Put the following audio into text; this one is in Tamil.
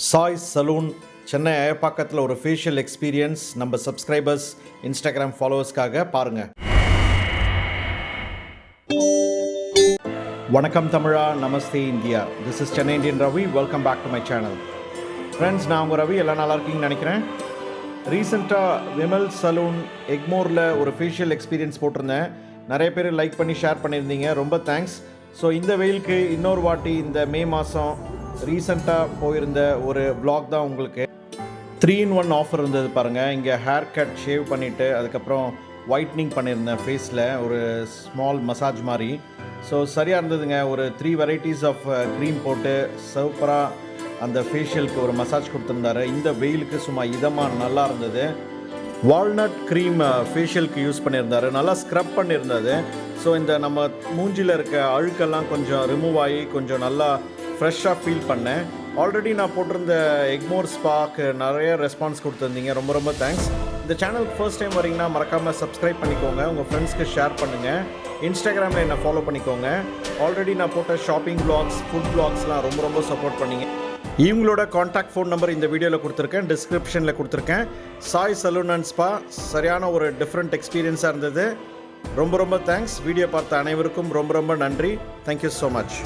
சாய் சலூன் சென்னை அயப்பாக்கத்தில் ஒரு ஃபேஷியல் எக்ஸ்பீரியன்ஸ் நம்ம சப்ஸ்கிரைபர்ஸ் இன்ஸ்டாகிராம் ஃபாலோவர்ஸ்க்காக பாருங்கள் வணக்கம் தமிழா நமஸ்தே India. This is Chennai Indian Ravi. Welcome back to my channel friends நான் உங்கள் ரவி. எல்லாம் நல்லா இருக்கீங்கன்னு நினைக்கிறேன். ரீசெண்டாக விமல் சலூன் எக்மோரில் ஒரு ஃபேஷியல் எக்ஸ்பீரியன்ஸ் போட்டிருந்தேன். நிறைய பேர் லைக் பண்ணி ஷேர் பண்ணியிருந்தீங்க. ரொம்ப தேங்க்ஸ் ஸோ இந்த வெயிலுக்கு இன்னொரு வாட்டி இந்த மே மாதம் ரீசெண்டாக போயிருந்த ஒரு பிளாக் தான் உங்களுக்கு. த்ரீ இன் ஒன் ஆஃபர் இருந்தது பாருங்கள் இங்கே ஹேர் கட் ஷேவ் பண்ணிவிட்டு அதுக்கப்புறம் ஒயிட்னிங் பண்ணியிருந்தேன் ஃபேஸில் ஒரு ஸ்மால் மசாஜ் மாதிரி. ஸோ சரியாக இருந்ததுங்க. ஒரு த்ரீ வெரைட்டிஸ் ஆஃப் க்ரீம் போட்டு சூப்பராக அந்த ஃபேஷியலுக்கு ஒரு மசாஜ் கொடுத்துருந்தாரு. இந்த வெயிலுக்கு சும்மா இதமாக நல்லா இருந்தது. வால்நட் க்ரீம் ஃபேஷியலுக்கு uh, யூஸ் பண்ணியிருந்தாரு நல்லா ஸ்க்ரப் பண்ணியிருந்தது ஸோ இந்த நம்ம மூஞ்சியில் இருக்க அழுக்கெல்லாம் கொஞ்சம் ரிமூவ் ஆகி கொஞ்சம் நல்லா ஃப்ரெஷ்ஷாக ஃபீல் பண்ணேன். ஆல்ரெடி நான் போட்டிருந்த எக்மோர் ஸ்பாக்கு நிறைய ரெஸ்பான்ஸ் கொடுத்துருந்தீங்க. ரொம்ப ரொம்ப தேங்க்ஸ் இந்த சேனலுக்கு ஃபர்ஸ்ட் டைம் வரீங்கன்னா மறக்காமல் சப்ஸ்கிரைப் பண்ணிக்கோங்க. உங்கள் ஃப்ரெண்ட்ஸ்க்கு ஷேர் பண்ணுங்கள் இன்ஸ்டாகிராமில் என்னை ஃபாலோ பண்ணிக்கோங்க. ஆல்ரெடி நான் போட்ட ஷாப்பிங் பிளாக்ஸ் ஃபுட் பிளாக்ஸ்லாம் ரொம்ப ரொம்ப சப்போர்ட் பண்ணிங்க. இவங்களோட காண்டாக்ட் ஃபோன் நம்பர் இந்த வீடியோவில் கொடுத்துருக்கேன். டிஸ்கிரிப்ஷனில் கொடுத்துருக்கேன். சாய் சலூன் அண்ட் ஸ்பா சரியான ஒரு டிஃப்ரெண்ட் எக்ஸ்பீரியன்ஸாக இருந்தது. ரொம்ப ரொம்ப தேங்க்ஸ் வீடியோ பார்த்த அனைவருக்கும் ரொம்ப ரொம்ப நன்றி. Thank you so much